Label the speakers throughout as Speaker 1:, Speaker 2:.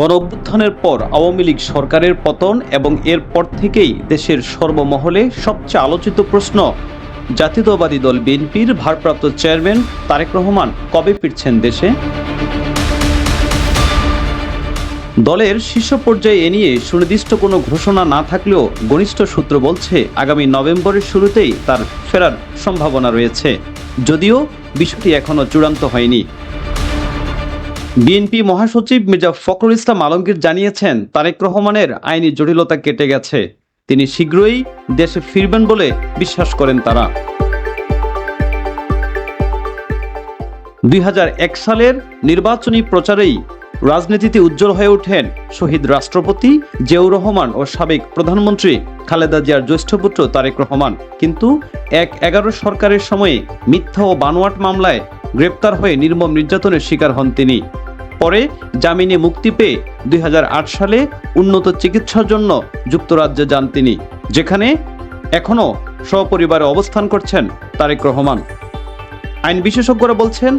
Speaker 1: গণ অভ্যুত্থানের পর আওয়ামী লীগ সরকারের পতন এবং এরপর থেকেই দেশের সর্বমহলে সবচেয়ে আলোচিত প্রশ্ন, জাতীয়তাবাদী দল বিএনপির ভারপ্রাপ্ত চেয়ারম্যান তারেক রহমান কবে ফিরছেন দেশে? দলের শীর্ষ পর্যায়ে এ নিয়ে সুনির্দিষ্ট কোনো ঘোষণা না থাকলেও ঘনিষ্ঠ সূত্র বলছে, আগামী নভেম্বরের শুরুতেই তার ফেরার সম্ভাবনা রয়েছে। যদিও বিষয়টি এখনও চূড়ান্ত হয়নি। বিএনপি মহাসচিব মির্জা ফখরুল ইসলাম আলমগীর জানিয়েছেন, তারেক রহমানের আইনি জটিলতা কেটে গেছে। তিনি শীঘ্রই দেশে ফিরবেন বলে বিশ্বাস করেন তারা। দুই হাজার এক সালের নির্বাচনী প্রচারেই রাজনীতিতে উজ্জ্বল হয়ে ওঠেন শহীদ রাষ্ট্রপতি জিয়াউর রহমান ও সাবেক প্রধানমন্ত্রী খালেদা জিয়ার জ্যেষ্ঠ পুত্র তারেক রহমান। কিন্তু এক এগারো সরকারের সময়ে মিথ্যা ও বানোয়াট মামলায় গ্রেপ্তার হয়ে নির্মম নির্যাতনের শিকার হন তিনি। পরে জামিনে মুক্তি পেয়ে দুই হাজার আট সালে উন্নত চিকিৎসার জন্য যুক্তরাজ্যে যান তিনি, যেখানে এখনও সপরিবারে অবস্থান করছেন তারেক রহমান। আইন বিশেষজ্ঞরা বলছেন,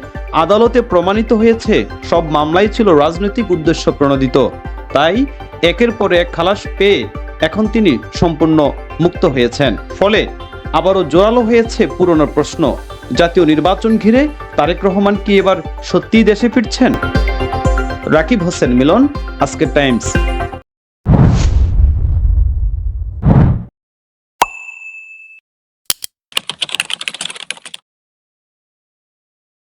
Speaker 1: আদালতে প্রমাণিত হয়েছে, সব মামলাই ছিল রাজনৈতিক উদ্দেশ্য প্রণোদিত। তাই একের পর এক খালাস পেয়ে এখন তিনি সম্পূর্ণ মুক্ত হয়েছেন। ফলে আবারও জোরালো হয়েছে পুরনো প্রশ্ন। জাতীয় নির্বাচন ঘিরে তারেক রহমান কি এবার সত্যিই দেশে ফিরছেন? রাকিব হোসেন মিলন আজকের টাইমস।